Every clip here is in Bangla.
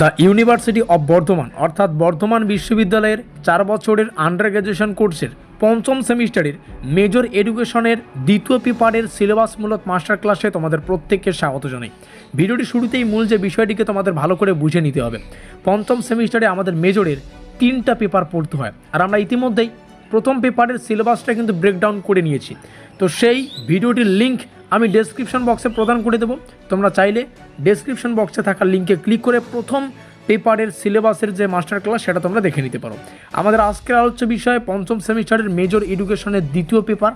দ্য ইউনিভার্সিটি অব বর্ধমান, অর্থাৎ বর্ধমান বিশ্ববিদ্যালয়ের চার বছরের আন্ডার গ্র্যাজুয়েশন কোর্সের পঞ্চম সেমিস্টারের মেজর এডুকেশনের দ্বিতীয় পেপারের সিলেবাসমূলক মাস্টার ক্লাসে তোমাদের প্রত্যেককে স্বাগত জানাই। ভিডিওটি শুরুতেই মূল যে বিষয়টিকে তোমাদের ভালো করে বুঝে নিতে হবে, পঞ্চম সেমিস্টারে আমাদের মেজরের তিনটা পেপার পড়তে হয়, আর আমরা ইতিমধ্যেই প্রথম পেপারের সিলেবাসটা কিন্তু ব্রেকডাউন করে নিয়েছি। তো সেই ভিডিওটির লিঙ্ক আমি ডেসক্রিপশন বক্সে প্রদান করে দেবো। তোমরা চাইলে ডেসক্রিপশন বক্সে থাকা লিঙ্কে ক্লিক করে প্রথম পেপারের সিলেবাসের যে মাস্টার ক্লাস সেটা তোমরা দেখে নিতে পারো। আমাদের আজকের আলোচ্য বিষয়, পঞ্চম সেমিস্টারের মেজর এডুকেশনের দ্বিতীয় পেপার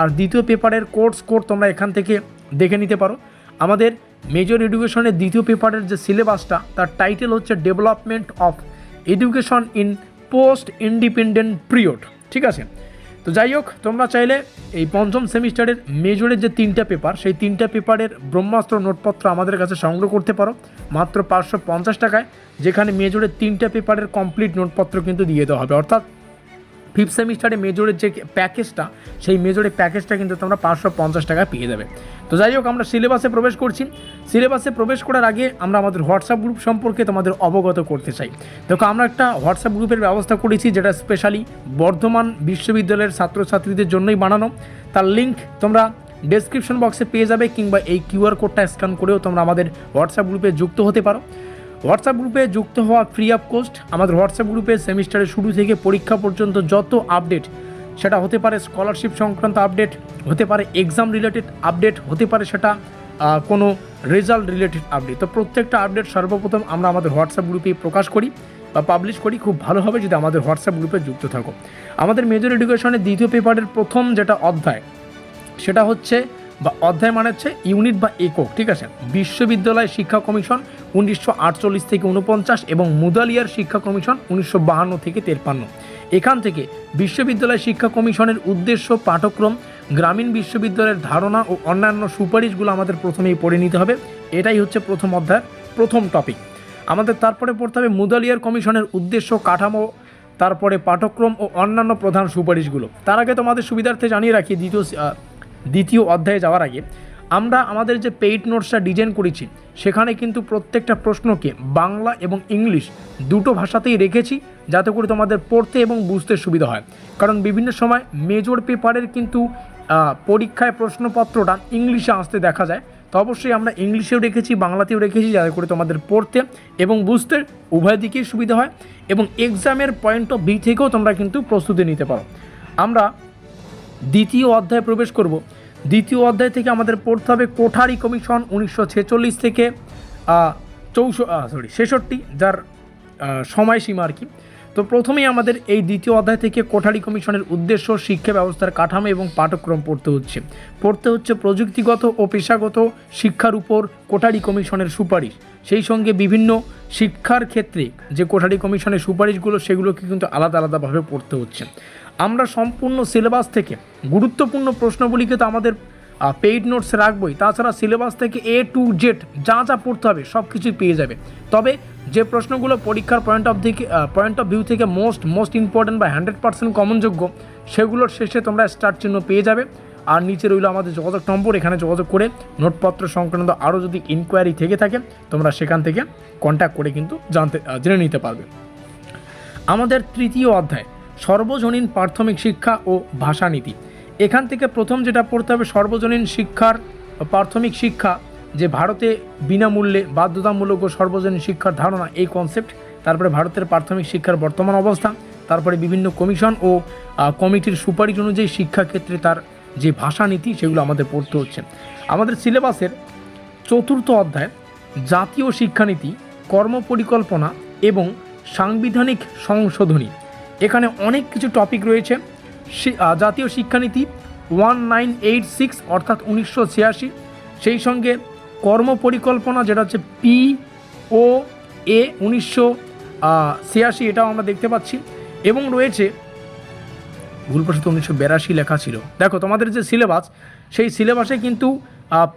আর দ্বিতীয় পেপারের কোর্স কোড তোমরা এখান থেকে দেখে নিতে পারো। আমাদের মেজর এডুকেশনের দ্বিতীয় পেপারের যে সিলেবাসটা তার টাইটেল হচ্ছে development of education in post independent period ঠিক আছে? তো যাই হোক, তোমরা চাইলে এই পঞ্চম সেমিস্টারের মেজরের যে তিনটা পেপার, সেই তিনটা পেপারের ব্রহ্মাস্ত্র নোটপত্র আমাদের কাছে সংগ্রহ করতে পারো, মাত্র পাঁচশো পঞ্চাশ টাকায়, যেখানে মেজরের তিনটা পেপারের কমপ্লিট নোটপত্র কিন্তু দিয়ে দেওয়া হবে। অর্থাৎ ফিফথ সেমিস্টারে মেজরের যে প্যাকেজটা সেই মেজরের প্যাকেজটা কিন্তু তোমরা পাঁচশো পঞ্চাশ টাকায় পেয়ে যাবে। তো যাই হোক, আমরা সিলেবাসে প্রবেশ করছি। সিলেবাসে প্রবেশ করার আগে আমরা আমাদের হোয়াটসঅ্যাপ গ্রুপ সম্পর্কে তোমাদের অবগত করতে চাই। দেখো, আমরা একটা হোয়াটসঅ্যাপ গ্রুপের ব্যবস্থা করেছি, যেটা স্পেশালি বর্ধমান বিশ্ববিদ্যালয়ের ছাত্রছাত্রীদের জন্যই বানানো। তার লিঙ্ক তোমরা ডেসক্রিপশন বক্সে পেয়ে যাবে, কিংবা এই কিউআর কোডটা স্ক্যান করেও তোমরা আমাদের হোয়াটসঅ্যাপ গ্রুপে যুক্ত হতে পারো। হোয়াটসঅ্যাপ গ্রুপে যুক্ত হওয়া ফ্রি অফ কোস্ট। আমাদের হোয়াটসঅ্যাপ গ্রুপে সেমিস্টারের শুরু থেকে পরীক্ষা পর্যন্ত যত আপডেট, সেটা হতে পারে স্কলারশিপ সংক্রান্ত আপডেট, হতে পারে এক্সাম রিলেটেড আপডেট, হতে পারে সেটা কোনো রেজাল্ট রিলেটেড আপডেট তো প্রত্যেকটা আপডেট সর্বপ্রথম আমরা আমাদের হোয়াটসঅ্যাপ গ্রুপে প্রকাশ করি বা পাবলিশ করি। খুব ভালো হবে যদি আমাদের হোয়াটসঅ্যাপ গ্রুপে যুক্ত থাকো। আমাদের মেজর এডুকেশনের দ্বিতীয় পেপারের প্রথম যেটা অধ্যায়, সেটা হচ্ছে বা অধ্যায় মানে হচ্ছে ইউনিট বা একক, ঠিক আছে? বিশ্ববিদ্যালয় শিক্ষা কমিশন উনিশশো আটচল্লিশ থেকে উনপঞ্চাশ এবং মুদালিয়ার শিক্ষা কমিশন উনিশশো বাহান্ন থেকে তেপ্পান্ন এখান থেকে বিশ্ববিদ্যালয় শিক্ষা কমিশনের উদ্দেশ্য পাঠক্রম গ্রামীণ বিশ্ববিদ্যালয়ের ধারণা ও অন্যান্য সুপারিশগুলো আমাদের প্রথমেই পড়ে নিতে হবে। এটাই হচ্ছে প্রথম অধ্যায়ের প্রথম টপিক আমাদের তারপরে পড়তে হবে মুদালিয়ার কমিশনের উদ্দেশ্য, কাঠামো, তারপরে পাঠক্রম ও অন্যান্য প্রধান সুপারিশগুলো। তার আগে তোমাদের সুবিধার্থে জানিয়ে রাখি, দ্বিতীয় দ্বিতীয় অধ্যায়ে যাওয়ার আগে, আমরা আমাদের যে পেইড নোটসটা ডিজাইন করেছি, সেখানে কিন্তু প্রত্যেকটা প্রশ্নকে বাংলা এবং ইংলিশ দুটো ভাষাতেই রেখেছি, যাতে করে তোমাদের পড়তে এবং বুঝতে সুবিধা হয়। কারণ বিভিন্ন সময় মেজর পেপারের কিন্তু পরীক্ষায় প্রশ্নপত্রটা ইংলিশে আসতে দেখা যায়। তো অবশ্যই আমরা ইংলিশেও রেখেছি, বাংলাতেও রেখেছি, যাতে করে তোমাদের পড়তে এবং বুঝতে উভয় দিকেই সুবিধা হয়। এবং এক্সামের পয়েন্ট অফ ভিউ থেকেও তোমরা কিন্তু প্রস্তুতি নিতে পারো। আমরা দ্বিতীয় অধ্যায়ে প্রবেশ করব। দ্বিতীয় অধ্যায় থেকে আমাদের পড়তে হবে কোঠারি কমিশন উনিশশো ছেচল্লিশ থেকে চৌষো সরি ছেষট্টি, যার সময়সীমা আর কি। তো প্রথমেই আমাদের এই দ্বিতীয় অধ্যায় থেকে কোঠারি কমিশনের উদ্দেশ্য, শিক্ষা ব্যবস্থার কাঠামো এবং পাঠক্রম পড়তে হচ্ছে। পড়তে হচ্ছে প্রযুক্তিগত ও পেশাগত শিক্ষার উপর কোঠারি কমিশনের সুপারিশ। সেই সঙ্গে বিভিন্ন শিক্ষার ক্ষেত্রে যে কোঠারি কমিশনের সুপারিশগুলো, সেগুলোকে কিন্তু আলাদা আলাদাভাবে পড়তে হচ্ছে। আমরা সম্পূর্ণ সিলেবাস থেকে গুরুত্বপূর্ণ প্রশ্নগুলিকে তো আমাদের পেইড নোটস রাখবই। তাছাড়া সিলেবাস থেকে এ টু জেড যা যা পড়তে হবে সব কিছুই পেয়ে যাবে। তবে যে প্রশ্নগুলো পরীক্ষার পয়েন্ট অফ থেকে পয়েন্ট অফ ভিউ থেকে মোস্ট মোস্ট ইম্পর্ট্যান্ট বা হান্ড্রেড পার্সেন্ট কমনযোগ্য, সেগুলোর শেষে তোমরা স্টার্ট চিহ্ন পেয়ে যাবে। আর নিচে রইল আমাদের যোগাযোগ নম্বর, এখানে যোগাযোগ করে নোটপত্র সংক্রান্ত আরও যদি ইনকোয়ারি থেকে থাকে, তোমরা সেখান থেকে কন্ট্যাক্ট করে কিন্তু জানতে জেনে নিতে পারবে। আমাদের তৃতীয় অধ্যায় সর্বজনীন প্রাথমিক শিক্ষা ও ভাষানীতি এখান থেকে প্রথম যেটা পড়তে হবে, সর্বজনীন শিক্ষার প্রাথমিক শিক্ষা, যে ভারতে বিনামূল্যে বাধ্যতামূলক ও সর্বজনীন শিক্ষার ধারণা, এই কনসেপ্ট তারপরে ভারতের প্রাথমিক শিক্ষার বর্তমান অবস্থা, তারপরে বিভিন্ন কমিশন ও কমিটির সুপারিশ অনুযায়ী শিক্ষাক্ষেত্রে তার যে ভাষানীতি সেগুলো আমাদের পড়তে হচ্ছে। আমাদের সিলেবাসের চতুর্থ অধ্যায়, জাতীয় শিক্ষানীতি, কর্মপরিকল্পনা এবং সাংবিধানিক সংশোধনী। এখানে অনেক কিছু টপিক রয়েছে। জাতীয় শিক্ষানীতি ওয়ান নাইন এইট সিক্স অর্থাৎ উনিশশো ছিয়াশি। সেই সঙ্গে কর্ম পরিকল্পনা যেটা হচ্ছে পি ও এ উনিশশো ছিয়াশি, এটাও আমরা দেখতে পাচ্ছি। এবং রয়েছে ভুলপ্রসূত উনিশশো বিরাশি লেখা ছিল। দেখো, তোমাদের যে সিলেবাস সেই সিলেবাসে কিন্তু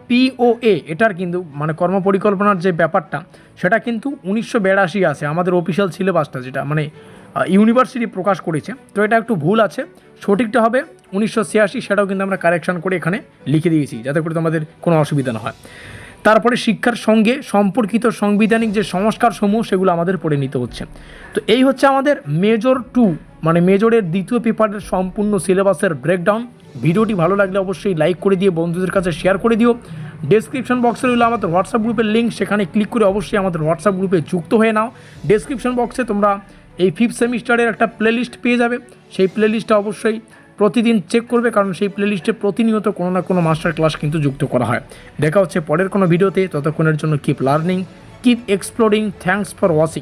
পিওএ এটার কিন্তু মানে কর্মপরিকল্পনার যে ব্যাপারটা, সেটা কিন্তু উনিশশো বিরাশি আছে, আমাদের অফিসিয়াল সিলেবাসটা যেটা মানে ইউনিভার্সিটি প্রকাশ করেছে। তো এটা একটু ভুল আছে, সঠিকটা হবে উনিশশো ছিয়াশি, সেটাও কিন্তু আমরা কারেকশন করে এখানে লিখে দিয়েছি, যাতে করে তোমাদের কোনো অসুবিধা না হয়। তারপরে শিক্ষার সঙ্গে সম্পর্কিত সাংবিধানিক যে সংস্কারসমূহ, সেগুলো আমাদের পড়ে নিতে হচ্ছে। তো এই হচ্ছে আমাদের মেজর টু মানে মেজরের দ্বিতীয় পেপারের সম্পূর্ণ সিলেবাসের ব্রেকডাউন ভিডিওটি ভালো লাগলে অবশ্যই লাইক করে দিয়ে বন্ধুদের কাছে শেয়ার করে দিও। ডেসক্রিপশন বক্সে রইল আমাদের হোয়াটসঅ্যাপ গ্রুপের লিঙ্ক সেখানে ক্লিক করে অবশ্যই আমাদের হোয়াটসঅ্যাপ গ্রুপে যুক্ত হয়ে নাও। ডেসক্রিপশন বক্সে তোমরা এই ফিফথ সেমিস্টারের একটা প্লেলিস্ট পেয়ে যাবে। সেই প্লেলিস্টটা অবশ্যই প্রতিদিন চেক করবে, কারণ সেই প্লেলিস্টে প্রতিনিয়ত কোনো না কোনো মাস্টার ক্লাস কিন্তু যুক্ত করা হয়। দেখা হচ্ছে পরের কোনো ভিডিওতে ততক্ষণের জন্য keep learning keep exploring thanks for watching